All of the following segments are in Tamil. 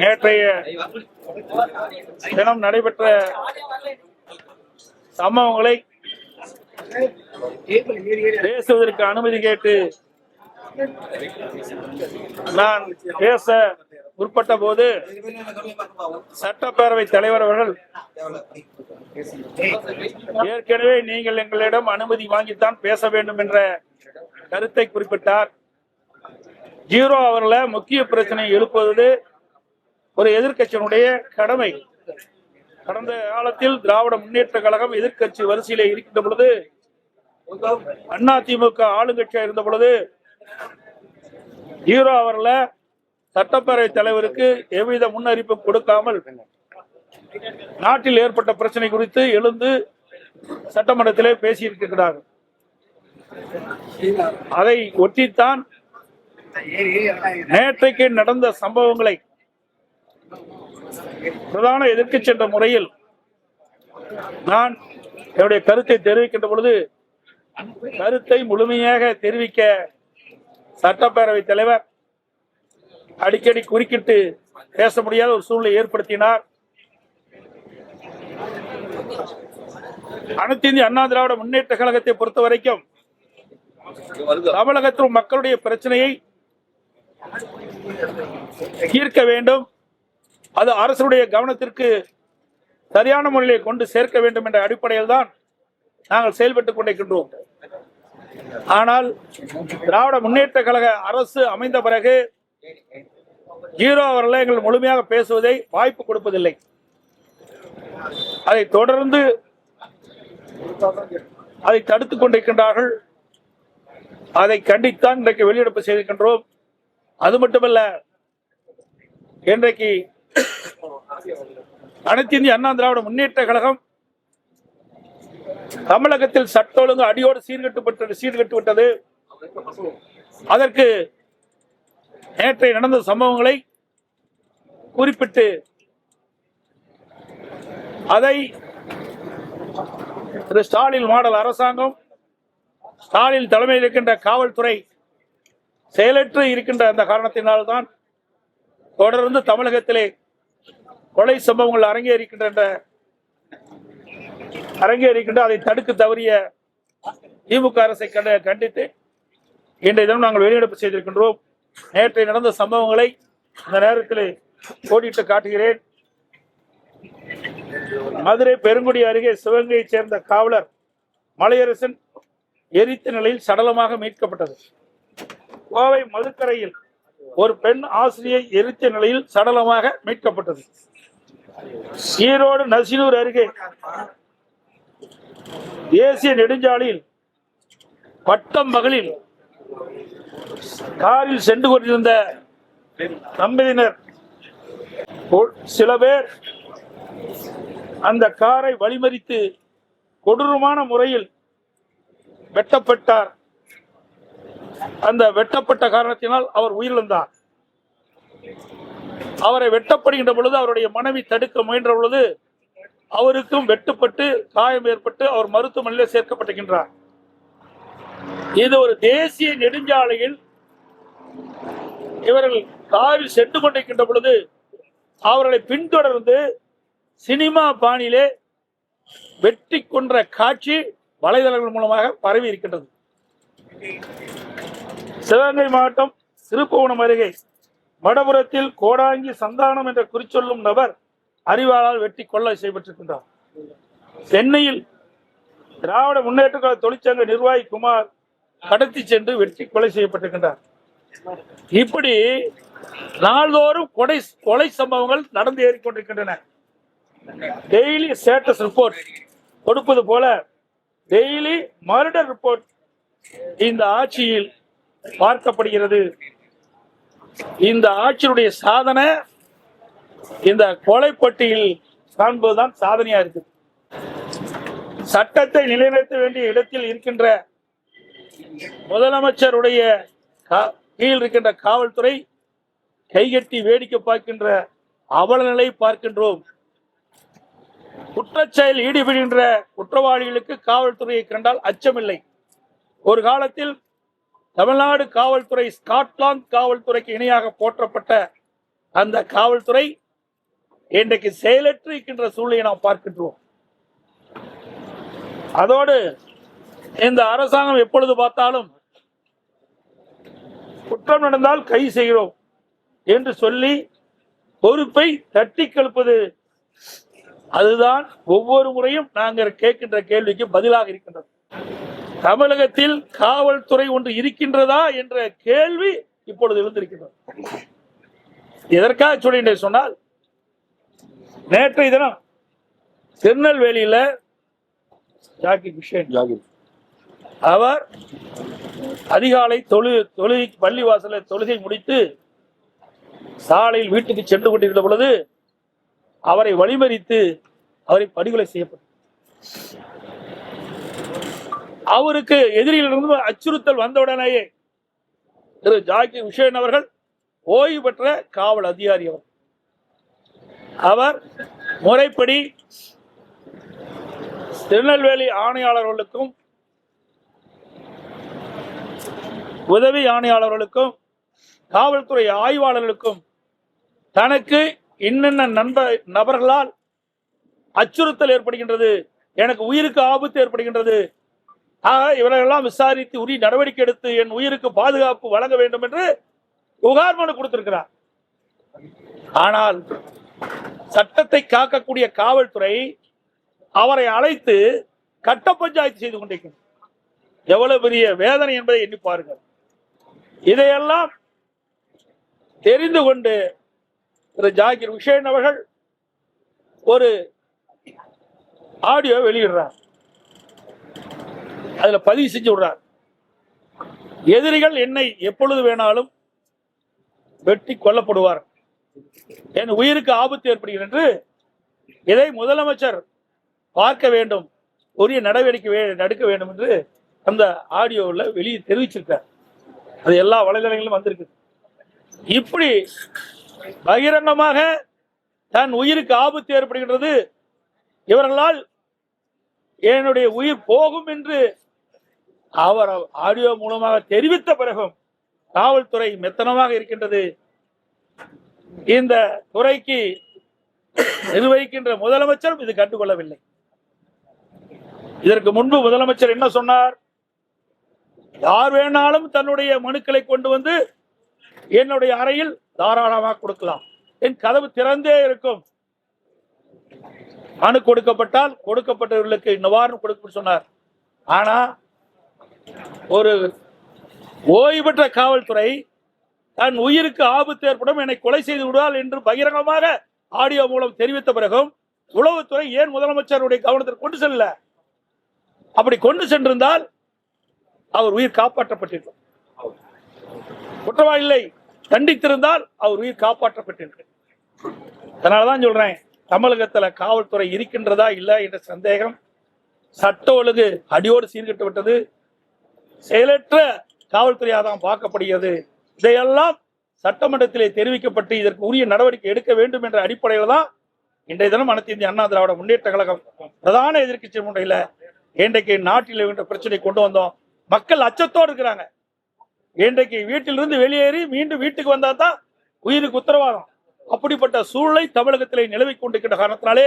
நேற்றைய தினம் நடைபெற்ற சம்பவங்களை பேசுவதற்கு அனுமதி கேட்டு நான் பேச முற்பட்ட போது சட்டப்பேரவை தலைவர் அவர்கள் ஏற்கனவே நீங்கள் எங்களிடம் அனுமதி வாங்கித்தான் பேச வேண்டும் என்ற கருத்தை குறிப்பிட்டார். ஜீரோ அவர்ல முக்கிய பிரச்சனை எழுப்புவது ஒரு எதிர்க்கட்சியினுடைய கடமை. கடந்த காலத்தில் திராவிட முன்னேற்ற கழகம் எதிர்க்கட்சி வரிசையிலே இருக்கின்ற பொழுது அண்ணா திமுக ஆளுங்கட்சியா இருந்த பொழுது ஜீரோ அவர்ல சட்டப்பேரவை தலைவருக்கு எவ்வித முன்னறிப்பும் கொடுக்காமல் நாட்டில் ஏற்பட்ட பிரச்சனை குறித்து எழுந்து சட்டமன்றத்திலே பேசியிருக்கிறார். அதை ஒட்டித்தான் நேற்றைக்கு நடந்த சம்பவங்களை பிரதான எதிர்க்கட்சி என்ற முறையில் நான் என்னுடைய கருத்தை தெரிவிக்கின்ற பொழுது கருத்தை முழுமையாக தெரிவிக்க சட்டப்பேரவை தலைவர் அடிக்கடி குறுக்கிட்டு பேச முடியாத ஒரு சூழ்நிலை ஏற்படுத்தினார். அனைத்து இந்திய அண்ணா திராவிட முன்னேற்ற கழகத்தை பொறுத்த வரைக்கும் தமிழகத்தில் மக்களுடைய பிரச்சனையை தீர்க்க வேண்டும். அது அரசுடைய கவனத்திற்கு சரியான முறையிலே கொண்டு சேர்க்க வேண்டும் என்ற அடிப்படையில் தான் நாங்கள் செயல்பட்டுக் கொண்டிருக்கின்றோம். ஆனால் திராவிட முன்னேற்ற கழக அரசு அமைந்த பிறகு ஜீரோ அவர்கள் எங்கள் முழுமையாக பேசுவதை வாய்ப்பு கொடுப்பதில்லை. அதை தொடர்ந்து அதை தடுத்துக் கொண்டிருக்கின்றார்கள். அதை கண்டித்தான் இன்றைக்கு வெளியெடுப்பு செய்திருக்கின்றோம். அது மட்டுமல்ல இன்றைக்கு அனைத்து இந்திய அண்ணா திராவிட முன்னேற்ற கழகம் தமிழகத்தில் சட்ட ஒழுங்கு அடியோடு சீர்கட்டுப்பட்டது. சீர்கட்டு விட்டது அதற்கு நேற்றை நடந்த சம்பவங்களை குறிப்பிட்டு அதை திரு ஸ்டாலின் மாடல் அரசாங்கம் ஸ்டாலின் தலைமையில் இருக்கின்ற காவல்துறை செயலற்று இருக்கின்ற அந்த காரணத்தினால்தான் தொடர்ந்து தமிழகத்திலே கொலை சம்பவங்கள் அரங்கேறிக்கின்ற அரங்கேறிக்கின்ற அதை தடுக்க தவறிய திமுக அரசை கண்ட கண்டித்து இன்றைய தினம் நாங்கள் வெளியிடப்பு செய்திருக்கின்றோம். நேற்றை நடந்த சம்பவங்களை இந்த நேரத்தில் கோடிட்டு காட்டுகிறேன். மதுரை பெருங்குடி அருகே சிவகங்கையைச் சேர்ந்த காவலர் மலையரசன் எரித்த நிலையில் சடலமாக மீட்கப்பட்டது. கோவை மதுக்கரையில் ஒரு பெண் ஆசிரியை எரித்த நிலையில் சடலமாக மீட்கப்பட்டது. ஈரோடு நசினூர் அருகே தேசிய நெடுஞ்சாலையில் பட்டம் மகளில் காரில் சென்று கொண்டிருந்த தம்பதியினர். சில பேர் அந்த காரை வழிமறித்து கொடூரமான முறையில் வெட்டப்பட்டார். அந்த வெட்டப்பட்ட காரணத்தினால் அவர் உயிரிழந்தார். அவரை வெட்டப்படுகின்ற பொழுது அவருடைய மனைவி தடுக்க முயன்ற பொழுது அவருக்கும் வெட்டுப்பட்டு காயம் ஏற்பட்டு அவர் மருத்துவமனையில் சேர்க்கப்பட்டிருக்கின்றார். இது ஒரு தேசிய நெடுஞ்சாலையில் இவர்கள் காரில் சென்று கொண்டிருக்கின்ற பொழுது அவர்களை பின்தொடர்ந்து சினிமா பாணியிலே வெட்டி கொன்ற காட்சி வலைதளங்கள் மூலமாக பரவி இருக்கின்றது. சிவகங்கை மாவட்டம் திருப்புவனம் அருகே மடபுரத்தில் கோடாங்கி சந்தானம் என்ற குறிச்சொல்லும் நபர் அறிவாளால் வெட்டி கொள்ளை செய்யப்பட்டிருக்கின்றார். சென்னையில் திராவிட முன்னேற்ற கழக தொழிற்சங்க நிர்வாகி குமார் கடத்தி சென்று வெட்டி கொலை செய்யப்பட்டிருக்கின்றார். இப்படி நாள்தோறும் கொடை கொலை சம்பவங்கள் நடந்து ஏறிக்கொண்டிருக்கின்றன டெய்லி ஸ்டேட்டஸ் ரிப்போர்ட் கொடுப்பது போல டெய்லி மர்டர் ரிப்போர்ட் இந்த ஆட்சியில் பார்க்கப்படுகிறது. இந்த ஆட்சியுடைய சாதனை இந்த கொலைப்பட்டியில் காண்பதுதான் சாதனையா இருக்கு சட்டத்தை நிலைநிறுத்த வேண்டிய இடத்தில் இருக்கின்ற முதலமைச்சருடைய கீழ் இருக்கின்ற காவல்துறை கைகட்டி வேடிக்கை பார்க்கின்ற அவல நிலை பார்க்கின்றோம். குற்றச்செயல் ஈடுபடுகின்ற குற்றவாளிகளுக்கு காவல்துறையை கண்டால் அச்சமில்லை. ஒரு காலத்தில் தமிழ்நாடு காவல்துறை ஸ்காட்லாந்து காவல்துறைக்கு இணையாக போற்றப்பட்ட அந்த காவல்துறை இன்றைக்கு செயலற்று இருக்கின்ற சூழலை நாம் பார்க்கின்றோம். அதோடு இந்த அரசாங்கம் எப்பொழுது பார்த்தாலும் குற்றம் நடந்தால் கை செய்கிறோம் என்று சொல்லி பொறுப்பை தட்டி கழுப்பது அதுதான் ஒவ்வொரு முறையும் நாங்கள் கேட்கின்ற கேள்விக்கு பதிலாக இருக்கின்றது. தமிழகத்தில் காவல்துறை ஒன்று இருக்கின்றதா என்ற கேள்வி இப்பொழுது எழுந்திருக்கின்றது. எதற்காக சொல்லின்றேன் சொன்னால் நேற்றைய தினம் திருநெல்வேலியில ஜாக்கி கிஷன் அவர் அதிகாலை தொழு தொழுகை பள்ளி வாசல தொழுகை முடித்து சாலையில் வீட்டுக்கு சென்று கொண்டிருந்த பொழுது அவரை வழிமறித்து அவரை படுகொலை செய்யப்பட்டார் அவருக்கு எதிரியிலிருந்து அச்சுறுத்தல் வந்தவுடனேயே திரு ஜாக்கி உஷேன் அவர்கள் ஓய்வு பெற்ற காவல் அதிகாரி அவர். அவர் முறைப்படி திருநெல்வேலி ஆணையாளர்களுக்கும் உதவி ஆணையாளர்களுக்கும் காவல்துறை ஆய்வாளர்களுக்கும் தனக்கு இன்னென்ன நண்ப நபர்களால் அச்சுறுத்தல் ஏற்படுகின்றது எனக்கு உயிருக்கு ஆபத்து ஏற்படுகின்றது ஆக இவர்களெல்லாம் விசாரித்து உரிய நடவடிக்கை எடுத்து என் உயிருக்கு பாதுகாப்பு வழங்க வேண்டும் என்று புகார் மனு கொடுத்திருக்கிறார். ஆனால் சட்டத்தை காக்கக்கூடிய காவல்துறை அவரை அழைத்து கட்ட பஞ்சாயத்து செய்து கொண்டிருக்கிறது. எவ்வளவு பெரிய வேதனை என்பதை எண்ணி பாருங்கள். இதையெல்லாம் தெரிந்து கொண்டு திரு ஜாகிர் உஷேன் அவர்கள் ஒரு ஆடியோ வெளியிடுறார். அதில் பதிவு செஞ்சு விடுறார். எதிரிகள் என்னை எப்பொழுது வேணாலும் வெட்டி கொல்லப்படுவார். என் உயிருக்கு ஆபத்து ஏற்படுகிறது என்று இதை முதலமைச்சர் பார்க்க வேண்டும். உரிய நடவடிக்கை நடக்க எடுக்க வேண்டும் என்று அந்த ஆடியோவில் வெளியே தெரிவிச்சிருக்கார். அது எல்லா வலைதளங்களிலும் வந்திருக்கு. இப்படி பகிரங்கமாக தன் உயிருக்கு ஆபத்து ஏற்படுகின்றது. இவர்களால் என்னுடைய உயிர் போகும் என்று அவர் ஆடியோ மூலமாக தெரிவித்த பிறகும் காவல்துறை மெத்தனமாக இருக்கின்றது. இந்த துறைக்கு நிர்வகிக்கின்ற முதலமைச்சரும் இது கண்டுகொள்ளவில்லை. இதற்கு முன்பு முதலமைச்சர் என்ன சொன்னார்? யார் வேணாலும் தன்னுடைய மனுக்களை கொண்டு வந்து என்னுடைய அறையில் தாராளமாக கொடுக்கலாம். என் கதவு திறந்தே இருக்கும். மனு கொடுக்கப்பட்டால் கொடுக்கப்பட்டவர்களுக்கு நிவாரணம் கொடுக்க சொன்னார். ஆனா ஒரு ஓய்வு பெற்ற காவல்துறை தன் உயிருக்கு ஆபத்து ஏற்படும் என்னை கொலை செய்து விடுவாள் என்று பகிரங்கமாக ஆடியோ மூலம் தெரிவித்த பிறகும் உளவுத்துறை ஏன் முதலமைச்சருடைய கவனத்திற்கு கொண்டு செல்ல? அப்படி கொண்டு சென்றிருந்தால் அவர் உயிர் காப்பாற்றப்பட்டிருக்கும். குற்றவாளிகளை தண்டித்திருந்தால் அவர் உயிர் காப்பாற்றப்பட்டிருக்கும். அதனாலதான் சொல்றேன் தமிழகத்துல காவல்துறை இருக்கின்றதா இல்லை என்ற சந்தேகம் சட்ட ஒழுங்கு அடியோடு சீர்கட்டு விட்டது. செயலற்ற காவல்துறையாக தான் பார்க்கப்படுகிறது. இதையெல்லாம் சட்டமன்றத்திலே தெரிவிக்கப்பட்டு இதற்கு உரிய நடவடிக்கை எடுக்க வேண்டும் என்ற அடிப்படையில் தான் இன்றைய தினம் அனைத்து இந்திய அண்ணா திராவிட முன்னேற்ற கழகம் பிரதான எதிர்க்கட்சி முறையில் இன்றைக்கு நாட்டில் என்ற பிரச்சனை கொண்டு வந்தோம். மக்கள் அச்சத்தோடு இருக்கிறாங்க. இன்றைக்கு வீட்டிலிருந்து வெளியேறி மீண்டும் வீட்டுக்கு வந்தா தான் உயிருக்கு உத்தரவாதம். அப்படிப்பட்ட சூழலை தமிழகத்திலே நிலவி கொண்டிருக்கின்ற காரணத்தினாலே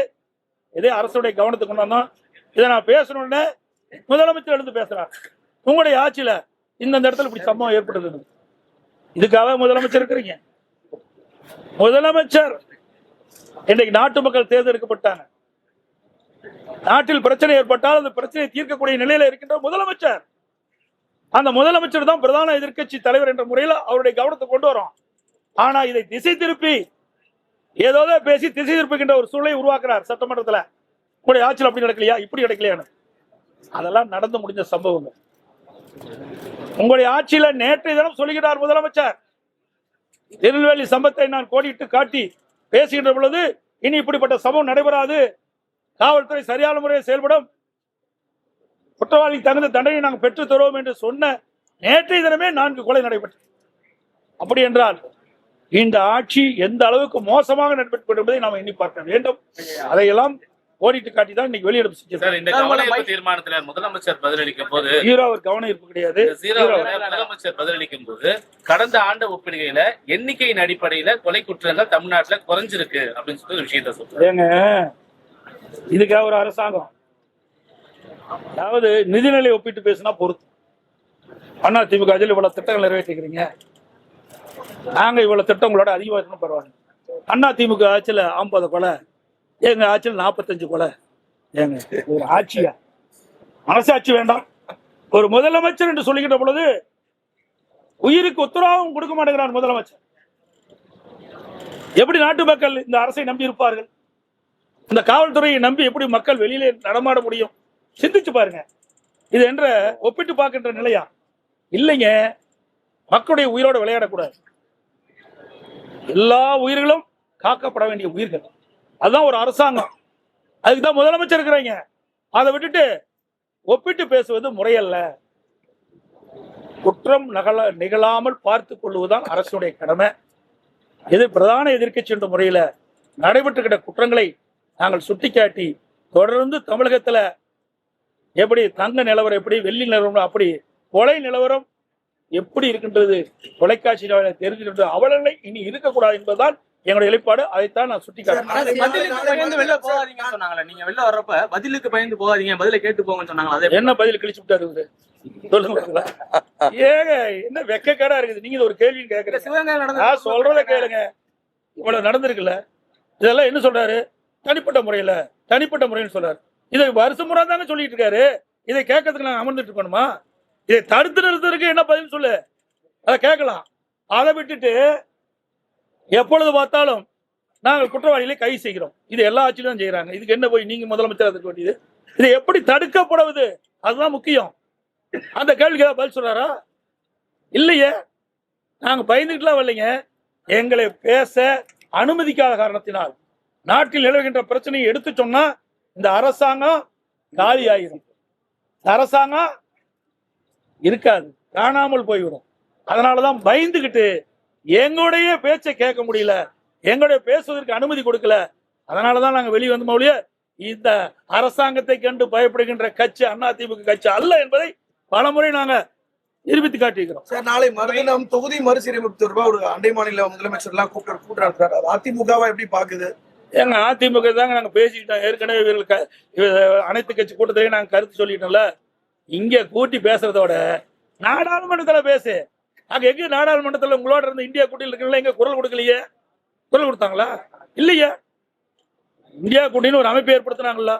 இதே அரசுடைய கவனத்துக்கு கொண்டு வந்தோம். இதை நான் பேசணும்னு முதலமைச்சர் எழுந்து பேசுறார். உங்களுடைய ஆட்சியில இந்தந்த இடத்துல இப்படி சம்பவம் ஏற்பட்டது? இதுக்காக முதலமைச்சர் இருக்கிறீங்க. முதலமைச்சர் இன்றைக்கு நாட்டு மக்கள் தேர்ந்தெடுக்கப்பட்டாங்க. நாட்டில் பிரச்சனை ஏற்பட்டால் அந்த பிரச்சனையை தீர்க்கக்கூடிய நிலையில இருக்கின்ற முதலமைச்சர். அந்த முதலமைச்சர் தான் பிரதான எதிர்க்கட்சி தலைவர் என்ற முறையில் அவருடைய கவனத்தை கொண்டு வரும். ஆனா இதை திசை திருப்பி ஏதோ பேசி திசை திருப்புகின்ற ஒரு சூழலை உருவாக்குறார் சட்டமன்றத்துல. உங்களுடைய ஆட்சியில் அப்படி நடக்கலையா? இப்படி நடக்கலையான்னு. அதெல்லாம் நடந்து முடிஞ்ச சம்பவங்கள். உங்களுடைய ஆட்சியில நேற்றைய தினம் சொல்லுகிறார் முதலமைச்சர். திருநெல்வேலி சம்பத்தை நான் கோடிட்டு காட்டி பேசுகின்ற பொழுது இனி இப்படிப்பட்ட சம்பவம் நடைபெறாது. காவல்துறை சரியான முறையில் செயல்படும். குற்றவாளி தகுந்த தண்டனை நாங்கள் பெற்றுத் தருவோம் என்று சொன்ன நேற்றைய தினமே நான்கு கொலை நடைபெற்றது அப்படி என்றால் இந்த ஆட்சி எந்த அளவுக்கு மோசமாக நடைபெற்று என்பதை நாம் எண்ணி பார்க்க வேண்டும். அதையெல்லாம் ஓடிட்டு காட்டி தான் இன்னைக்கு வெளியிட சார் இந்த சார், கவன முதல்ல ஈர்ப்பு தீர்மானத்துல முதலமைச்சர் பதிலளிக்கும் போது ஹீரோ ஒரு கவனம் இருப்பு கிடையாது ஜீரோவுல முதலமைச்சர் பதிலளிக்கும் போது கடந்த ஆண்டு ஒப்பிடுகையில எண்ணிக்கையின் அடிப்படையில கொலை குற்றங்கள் தமிழ்நாட்டுல குறைஞ்சிருக்கு அப்படின்னு சொல்லி ஒரு விஷயத்த சொல்றாரு. ஏங்க இதுக்காக ஒரு அரசாங்கம். அதாவது நிதிநிலை ஒப்பிட்டு பேசினா பொறுத்து. அண்ணா திமுக ஆட்சியில் இவ்வளவு திட்டங்கள் நிறைவேற்றிக்கிறீங்க நாங்க இவ்வளவு திட்டங்களோட அதிகமாக இருக்கணும் பரவாயில்ல. அண்ணா திமுக ஆட்சியில் ஐம்பது கொலை. எங்க ஆட்சியில் நாற்பத்தஞ்சு கொலை. ஏங்க ஒரு ஆட்சியா? மனசாட்சி வேண்டாம். ஒரு முதலமைச்சர் என்று சொல்லிக்கிட்ட பொழுது உயிருக்கு உத்தரவாதம் கொடுக்க மாட்டேங்கிறார் முதலமைச்சர். எப்படி நாட்டு மக்கள் இந்த அரசை நம்பி இருப்பார்கள்? இந்த காவல்துறையை நம்பி எப்படி மக்கள் வெளியிலே நடமாட முடியும்? சிந்திச்சு பாருங்க. இது என்ற ஒப்பிட்டு பார்க்கின்ற நிலையா? இல்லைங்க. மக்களுடைய உயிரோட விளையாடக்கூடாது. எல்லா உயிர்களும் காக்கப்பட வேண்டிய உயிர்கள். அதுதான் ஒரு அரசாங்கம். அதுக்கு தான் முதலமைச்சர் இருக்கிறீங்க. அதை விட்டுட்டு ஒப்பிட்டு பேசுவது முறையல்ல. குற்றம் நகல நிகழாமல் பார்த்து கொள்வதுதான் அரசுடைய கடமை. இது பிரதான எதிர்க்கட்சி என்ற முறையில நடைபெற்றுக்கிட்ட குற்றங்களை நாங்கள் சுட்டிக்காட்டி தொடர்ந்து தமிழகத்துல எப்படி தங்க நிலவரம் எப்படி வெள்ளி நிலவரம் அப்படி கொலை நிலவரம் எப்படி இருக்கின்றது தொலைக்காட்சி தெரிஞ்சுக்கின்றது அவலங்களை இனி இருக்கக்கூடாது என்பதுதான் எங்களுடைய நிலைப்பாடு அதைத்தான் நான் போகாதீங்கன்னு சொன்னாங்களே நீங்க வெளில வர்றப்ப பதிலுக்கு பயந்து போகாதீங்க பதில கேட்டு போங்கன்னு சொன்னாங்களா அதே என்ன பதில் கிழிச்சு விட்டாரு? சொல்லுங்க. ஏங்க என்ன வெக்கக்கேடா இருக்குது? நீங்க ஒரு கேள்வி கேட்கறீங்க நான் சொல்றத கேளுங்க. இவ்வளவு நடந்திருக்குல்ல. இதெல்லாம் என்ன சொல்றாரு? தனிப்பட்ட முறையில தனிப்பட்ட முறைன்னு சொல்றாரு. இதை வருஷம் முறை தானே சொல்லிட்டு இருக்காரு. இதை கேட்கறதுக்கு நாங்க அமர்ந்துட்டு இருக்கணுமா? இதை தடுத்து நிறுத்தறதுக்கு என்ன பதில் சொல்லு? அதை கேட்கலாம். அதை விட்டுட்டு எப்பொழுது பார்த்தாலும் நாங்கள் குற்றவாளிகளை கைது செய்கிறோம். இது எல்லா ஆட்சியிலும் செய்கிறாங்க. இதுக்கு என்ன போய் நீங்க முதலமைச்சர் அதுக்கு வேண்டியது? இதை எப்படி தடுக்கப்படுவது? அதுதான் முக்கியம். அந்த கேள்விக்கு பதில் சொல்றாரா இல்லையே. நாங்கள் பயந்துக்கிட்டுலாம் வரலைங்க. எங்களை பேச அனுமதிக்காத காரணத்தினால் நாட்டில் நிலவுகின்ற பிரச்சனையை எடுத்து சொன்னா இந்த அரசாங்கம் காலி ஆயிரும். இந்த அரசாங்கம் இருக்காது. காணாமல் போய்விடும். அதனாலதான் பயந்துகிட்டு எங்களுடைய பேச்சை கேட்க முடியல. எங்களுடைய பேசுவதற்கு அனுமதி கொடுக்கல. அதனாலதான் நாங்க வெளியே வந்த மொழிய இந்த அரசாங்கத்தை கண்டு பயப்படுகின்ற கட்சி அதிமுக கட்சி அல்ல என்பதை பலமுறை நாங்க நிரூபித்து காட்டியிருக்கிறோம். சார் நாளை மறுதினம் தொகுதி மறுசீரமைப்பு தொடர்பா ஒரு அண்டை மாநில முதலமைச்சர் எல்லாம் கூப்பிட்டு அது அதிமுகவா எப்படி பாக்குது எங்க அதிமுக தாங்க நாங்க பேசிக்கிட்டோம். ஏற்கனவே இவர்கள் அனைத்து கட்சி கூட்டத்திலையும் நாங்க கருத்து சொல்லிட்டோம்ல. இங்க கூட்டி பேசுறதோட நாடாளுமன்றத்துல பேசு. அங்க எங்க நாடாளுமன்றத்தில் உங்களோட இருந்த இந்தியா கூட்டியில் இருக்கிறவங்க எங்க குரல் கொடுக்கலையே? குரல் கொடுத்தாங்களா? இல்லையே. இந்தியா கூட்டின்னு ஒரு அமைப்பு ஏற்படுத்தினாங்களா?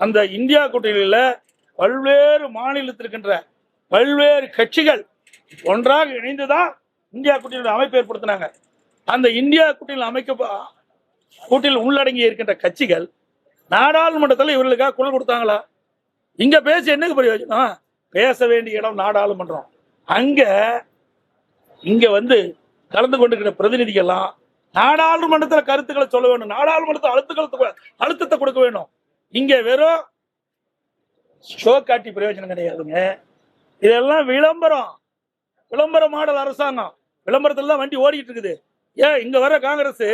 அந்த இந்தியா கூட்டணியில பல்வேறு மாநிலத்தில் இருக்கின்ற பல்வேறு கட்சிகள் ஒன்றாக இணைந்துதான் இந்தியா கூட்டணியோட அமைப்பு ஏற்படுத்தினாங்க. அந்த இந்தியா கூட்டணியில் அமைக்க கூட்டில் உள்ளடங்கி இருக்கின்ற கட்சிகள் நாடாளுமன்றத்தில் இவர்களுக்காக குரல் கொடுத்தாங்களா? இங்க பேசி என்னக்கு பிரயோஜனம்? பேச வேண்டிய இடம் நாடாளுமன்றம். அங்க இங்க வந்து கலந்து கொண்டிருக்கிற பிரதிநிதிகள்லாம் நாடாளுமன்றத்தில் கருத்துக்களை சொல்ல வேணும். நாடாளுமன்றத்தில் அழுத்துக்களை அழுத்தத்தை கொடுக்க வேணும். இங்க வெறும் ஷோ காட்டி பிரயோஜனம் கிடையாதுங்க. இதெல்லாம் விளம்பரம். விளம்பர மாடல் அரசாங்கம். விளம்பரத்துல தான் வண்டி ஓடிக்கிட்டு இருக்குது. ஏன்? இங்க வர காங்கிரஸ்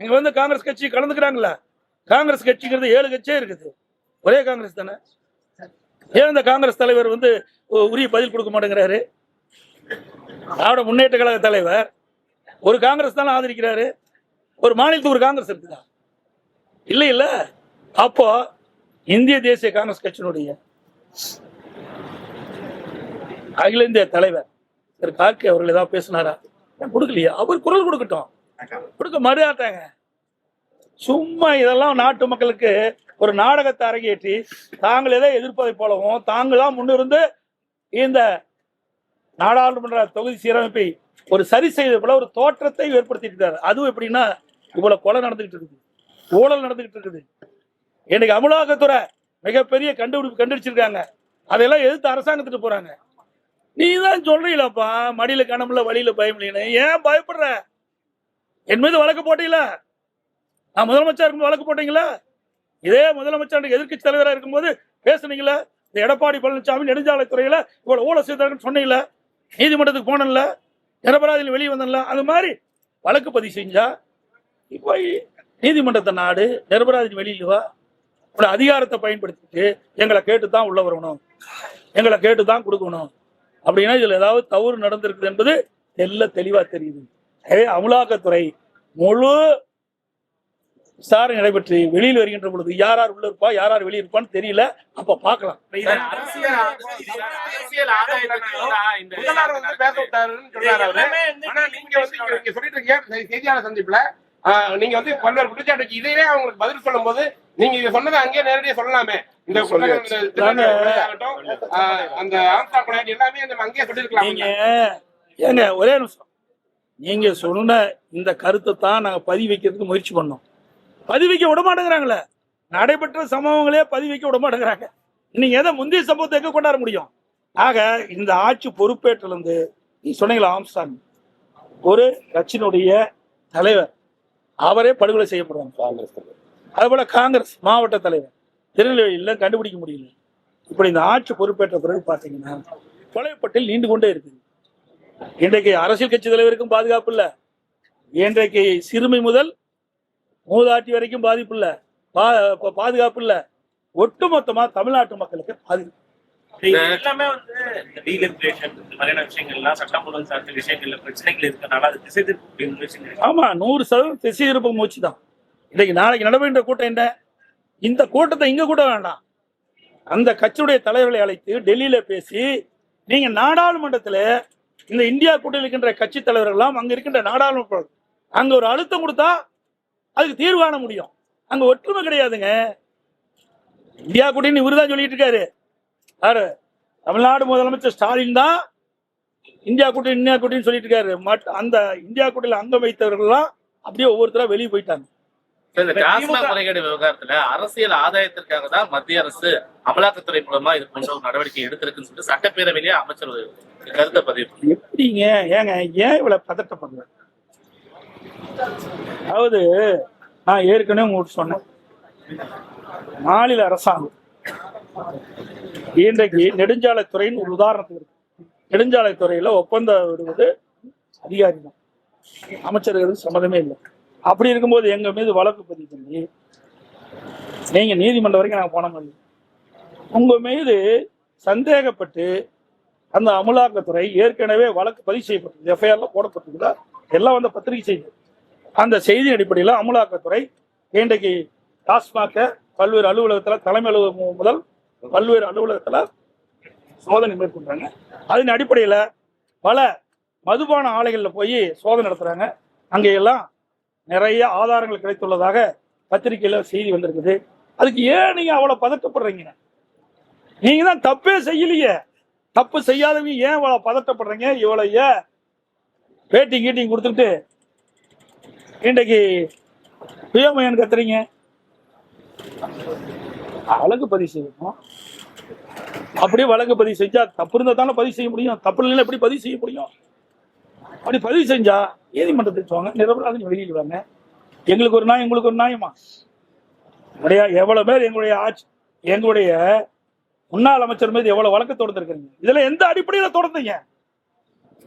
இங்க வந்து காங்கிரஸ் கட்சி கலந்துக்கிறாங்களா காங்கிரஸ் கட்சிங்கிறது ஏழு கட்சியே இருக்குது. ஒரே காங்கிரஸ் தானே? ஏன் இந்த காங்கிரஸ் தலைவர் வந்து உரிய பதில் கொடுக்க மாட்டேங்கிறாரு? திராவிட முன்னேற்ற கழக தலைவர். ஒரு காங்கிரஸ் தானே ஆதரிக்கிறாரு. ஒரு மாநிலத்துக்கு ஒரு காங்கிரஸ் இருக்குதா? இல்லை இல்ல. அப்போ இந்திய தேசிய காங்கிரஸ் கட்சியினுடைய அகில இந்திய தலைவர் திரு கார்கே அவர்கள் ஏதாவது பேசினாரா? ஏன் கொடுக்கலையா? அவர் குரல் கொடுக்கட்டும். கொடுக்க மறுதாட்டாங்க சும்மா இதெல்லாம் நாட்டு மக்களுக்கு ஒரு நாடகத்தை அரங்கேற்றி தாங்கள் எதை எதிர்ப்பதை போலவும் தாங்கள் தான் முன்னிருந்து இந்த நாடாளுமன்ற தொகுதி சீரமைப்பை ஒரு சரி செய்த போல ஒரு தோற்றத்தை ஏற்படுத்திட்டு இருக்காரு அதுவும் எப்படின்னா இவ்வளவு கொலை நடந்துகிட்டு இருக்குது. ஊழல் நடந்துகிட்டு இருக்குது. இன்னைக்கு அமலாக்கத்துறை மிகப்பெரிய கண்டுபிடிப்பு கண்டுபிடிச்சிருக்காங்க அதெல்லாம் எதிர்த்து அரசாங்கத்துக்கு போறாங்க. நீ தான் சொல்றீங்களப்பா மடியில கணமுல வழியில பயமில்லைன்னு ஏன் பயப்படுற? என் மீது வழக்கு போட்டீங்களா? நான் முதலமைச்சர் இருக்கும்போது வழக்கு போட்டீங்களா? இதே முதலமைச்சர் எதிர்க்கட்சி தலைவராக இருக்கும்போது பேசுனீங்களா? இந்த எடப்பாடி பழனிசாமி நெடுஞ்சாலைத்துறையில இவ்வளவு ஊழல் செய்தாருன்னு சொன்னீங்களா? நீதிமன்றத்துக்கு போனல நிரபராதியில் வெளியே வந்தல அது மாதிரி வழக்கு பதிவு செஞ்சா இப்போ நீதிமன்றத்தை நாடு நிரபராதி வெளியிலவா வா. அதிகாரத்தை பயன்படுத்திட்டு எங்களை கேட்டு தான் உள்ள வரணும். எங்களை கேட்டு தான் கொடுக்கணும். அப்படின்னா இதுல ஏதாவது தவறு நடந்திருக்குது என்பது தெல்ல தெளிவா தெரியுது. அமலாக்கத்துறை முழு விசாரணை நடைபெற்று வெளியில் வருகின்ற பொழுது யார் யார் உள்ள இருப்பா யார் யார் வெளியே இருப்பான்னு தெரியல. அப்ப செய்- செய்தியாளர் சந்திப்புல ஆஹ், நீங்க வந்து பல்வேறு குற்றச்சாட்டுக்கு இதையே அவங்களுக்கு பதில் சொல்லும் போது நீங்க இதை சொன்னதை அங்கேயே நேரடியா சொல்லலாமே. இந்த அந்த ஆம்சா எல்லாமே நம்ம அங்கேயே சொல்லிருக்கலாம் நீங்க ஏங்க ஒரே நிமிஷம். நீங்க சொன்ன இந்த கருத்தை தான் நாங்க பதிவு வைக்கிறதுக்கு முயற்சி பண்ணோம். பதிவு வைக்க விட மாட்டேங்கிறாங்களே நடைபெற்ற சம்பவங்களே பதிவு வைக்க விட மாட்டேங்கிறாங்க நீங்க எதை முந்தைய சம்பவத்தை எங்க கொண்டாட முடியும்? ஆக இந்த ஆட்சி பொறுப்பேற்றுல இருந்து நீ சொன்னீங்களா ஆம்ஸ்டாங்? ஒரு கட்சியினுடைய தலைவர் அவரே படுகொலை செய்யப்படுறாங்க. அதுபோல காங்கிரஸ் மாவட்ட தலைவர். திருநெல்வேலியில கண்டுபிடிக்க முடியல. இப்படி இந்த ஆட்சி பொறுப்பேற்ற பிறகு பாத்தீங்கன்னா கொலைப்பட்டில் நீண்டு கொண்டே இருக்குது இன்றைக்கு அரசியல் கட்சி தலைவருக்கும் பாதுகாப்பு இல்ல. இன்றைக்கு சிறுமி முதல் மூதாட்டி வரைக்கும் பாதிப்பு இல்ல. பா- பாதுகாப்பு இல்ல. ஒட்டுமொத்தமா தமிழ்நாட்டு மக்களுக்கு பாதிப்பு. எல்லாமே வந்து இந்த டீலிபரேஷன் இந்த மாதிரியான விஷயங்கள்லாம் சட்டம் ஒழுங்கு சார்ந்த விஷயங்கள்ல பிரச்சனைகள் இருக்கனால அது திசை திருப்பக்கூடிய முயற்சிகள் ஆமா நூறு சதவீதம் திசை திருப்ப மூச்சு தான். இன்னைக்கு நாளைக்கு நடைபெறுகின்ற கூட்டம் என்ன? இந்த கூட்டத்தை இங்க கூட வேண்டாம். அந்த கட்சியுடைய தலைவர்களை அழைத்து டெல்லியில பேசி நீங்க நாடாளுமன்றத்துல இந்த இந்தியா கூட்டத்தில் இருக்கின்ற கட்சி தலைவர்கள் எல்லாம் அங்க இருக்கின்ற நாடாளுமன்ற அங்க ஒரு அழுத்தம் கொடுத்தா அதுக்கு தீர்வு காண முடியும். அங்க ஒற்றுமை கிடையாதுங்க. இந்தியா கூட்டணி இவரு தான் சொல்லிட்டு இருக்காரு. யாரு? தமிழ்நாடு முதலமைச்சர் ஸ்டாலின் தான் இந்தியா கூட்டணி இந்தியா கூட்டணி சொல்லிட்டு இருக்காரு. அந்த இந்தியா கூட்டணியில் அங்கம் வைத்தவர்கள்லாம் அப்படியே ஒவ்வொருத்தரா வெளியே போயிட்டாங்க. முறைகேடு விவகாரத்துல அரசியல் ஆதாயத்திற்காக தான் மத்திய அரசு அமலாக்கத்துறை மூலமா இது போன்ற ஒரு நடவடிக்கை எடுத்திருக்குன்னு சொல்லிட்டு சட்டப்பேரவையிலேயே அமைச்சர் கருத்தை பதிவு எப்படிங்க? ஏங்க ஏன் இவ்வளவு பதட்டப்படுற? அதாவது நான் ஏற்கனவே உங்களுக்கு சொன்னேன். மாநில அரசாங்கம். இன்றைக்கு நெடுஞ்சாலைத்துறையின் ஒரு உதாரணத்துக்கு இருக்கு. நெடுஞ்சாலைத்துறையில ஒப்பந்தம் விடுவது அதிகாரி தான் அமைச்சர்களுக்கு சம்மதமே இல்லை. அப்படி இருக்கும்போது எங்க மீது வழக்கு பதிவு பண்ணி நீங்க நீதிமன்றம் வரைக்கும் நாங்க போன மாதிரி. உங்க மீது சந்தேகப்பட்டு அந்த அமலாக்கத்துறை ஏற்கனவே வழக்கு பதிவு செய்யப்பட்டது. எஃப்ஐஆர்ல போடப்பட்டிருக்குதா எல்லாம் வந்து பத்திரிகை செய்தி அந்த செய்தி அடிப்படையில் அமலாக்கத்துறை இன்றைக்கு டாஸ்மாக பல்வேறு அலுவலகத்தில் தலைமை அலுவலகம் முதல் பல்வேறு அலுவலகத்தில் சோதனை மேற்கொண்டாங்க அதன் அடிப்படையில் பல மதுபான ஆலைகளில் போய் சோதனை நடத்துகிறாங்க அங்கே எல்லாம் நிறைய ஆதாரங்கள் கிடைத்துள்ளதாக பத்திரிகையில் செய்தி வந்திருக்குது. அதுக்கு ஏன் நீங்கள் அவ்வளோ பதட்டப்படுறீங்க? நீங்கள் தான் தப்பே செய்யலையே. தப்பு செய்யாதவங்க ஏன் இவ்வளோ பதட்டப்படுறீங்க? இவ்வளோ ஏன் பேட்டிங் கீட்டிங் கொடுத்துட்டு இன்றைக்கு சுயமயன் கத்துறீங்க. வழக்கு பதிவு செய்யணும். அப்படியே வழக்கு பதிவு செஞ்சா தப்பு இருந்தா தானே பதிவு செய்ய முடியும். தப்பு இல்லைன்னா எப்படி பதிவு செய்ய முடியும்? அப்படி பதிவு செஞ்சா நீதிமன்றத்துக்கு வாங்க நிரபராதம் வெளியில் வாங்க. எங்களுக்கு ஒரு நாய் எங்களுக்கு ஒரு நாயமா உடைய எவ்வளவு பேர் எங்களுடைய ஆட்சி எங்களுடைய முன்னாள் அமைச்சர் மீது எவ்வளவு வழக்கு தொடர்ந்துருக்கீங்க இதுல எந்த அடிப்படையில தொடர்ந்தீங்க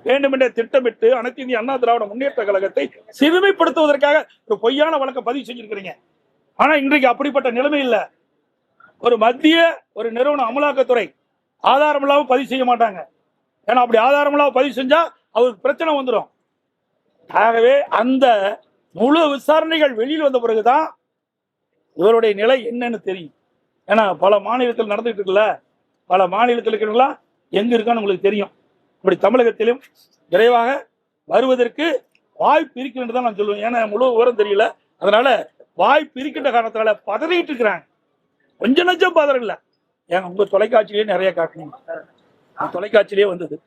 வேண்டுமென்றே திட்டமிட்டு அனைத்து இந்திய அண்ணா திராவிட முன்னேற்ற கழகத்தை சிறுமைப்படுத்துவதற்காக ஒரு பொய்யான வழக்கை பதிவு செஞ்சிருக்கிறீங்க. ஆனா இன்றைக்கு அப்படிப்பட்ட நிலைமை இல்லை. ஒரு மத்திய ஒரு நிறுவன அமலாக்கத்துறை ஆதாரம் இல்லாமல் பதிவு செய்ய மாட்டாங்க. ஏன்னா அப்படி ஆதாரம் இல்லாமல் பதிவு செஞ்சா அவருக்கு பிரச்சனை வந்துடும் ஆகவே அந்த முழு விசாரணைகள் வெளியில் வந்த பிறகுதான் இவருடைய நிலை என்னன்னு தெரியும். ஏன்னா பல மாநிலத்தில் நடந்துட்டு இருக்குல்ல? பல மாநிலத்தில் இருக்கிறவங்களாம் எங்க இருக்கான்னு உங்களுக்கு தெரியும். இப்படி தமிழகத்திலும் விரைவாக வருவதற்கு வாய்ப்பு இருக்கின்றது தான் நான் சொல்லுவேன். ஏன்னா முழு விவரம் தெரியல. அதனால வாய்ப்பு இருக்கின்ற காரணத்தினால பதறிட்டு இருக்கிறாங்க. கொஞ்சம் நஞ்சம் பதறம் இல்லை. ஏங்க உங்க தொலைக்காட்சியிலேயே நிறைய காட்டுனீங்க. உங்க தொலைக்காட்சியிலேயே வந்தது.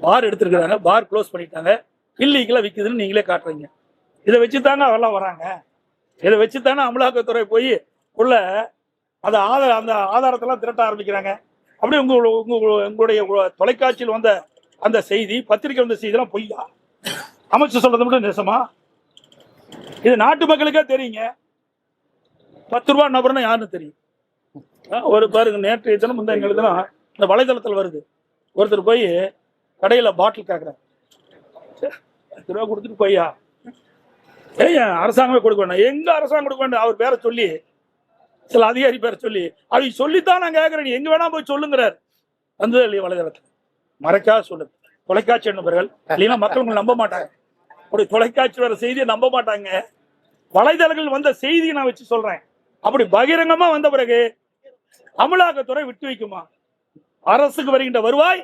பார் எடுத்திருக்கிறாங்க. பார் க்ளோஸ் பண்ணிட்டாங்க. இல்லீகலாக விற்குதுன்னு நீங்களே காட்டுறீங்க. இதை வச்சு தாங்க அவெல்லாம் வராங்க. இதை வச்சு தானே அமலாக்கத்துறை போய் உள்ள அந்த ஆதார அந்த ஆதாரத்தெல்லாம் திரட்ட ஆரம்பிக்கிறாங்க. அப்படியே உங்க உங்களுடைய தொலைக்காட்சியில் வந்த அந்த செய்தி பத்திரிக்கை வந்த செய்திலாம் பொய்யா? அமைச்சர் சொல்றது மட்டும் நேசமா? இது நாட்டு மக்களுக்கே தெரியுங்க. பத்து ரூபா நபர்னா யாருன்னு தெரியும். ஆ, ஒரு பாருங்க நேற்று தினம் இந்த எங்களுக்கு இந்த வலைதளத்தில் வருது. ஒருத்தர் போய் கடையில் பாட்டில் கேட்குறாரு பத்து ரூபா கொடுத்துட்டு போய்யா? ஏன் அரசாங்கமே கொடுக்க வேண்டாம். எங்கே அரசாங்கம் கொடுக்க வேண்டாம்? அவர் பேரை சொல்லி சில அதிகாரி பேர் சொல்லி அதை சொல்லித்தான் நான் கேட்கிறேன். நீ எங்க வேணா போய் சொல்லுங்கிறார். வந்தது இல்லையா வலைதளத்தில். மறைக்கா சொல்லுங்க தொலைக்காட்சி நண்பர்கள் இல்லைன்னா மக்கள் உங்களை நம்ப மாட்டாங்க. அப்படி தொலைக்காட்சி வர செய்தியை நம்ப மாட்டாங்க. வலைதளங்கள் வந்த செய்தியை நான் வச்சு சொல்றேன். அப்படி பகிரங்கமா வந்த பிறகு அமலாக்கத்துறை விட்டு வைக்குமா? அரசுக்கு வருகின்ற வருவாய்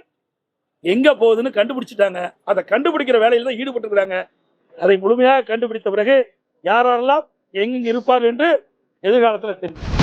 எங்க போகுதுன்னு கண்டுபிடிச்சிட்டாங்க. அதை கண்டுபிடிக்கிற வேலையில தான் ஈடுபட்டு அதை முழுமையாக கண்டுபிடித்த பிறகு யாரெல்லாம் எங்க இருப்பார் என்று எதிர்காலத்தில் தெரியும்.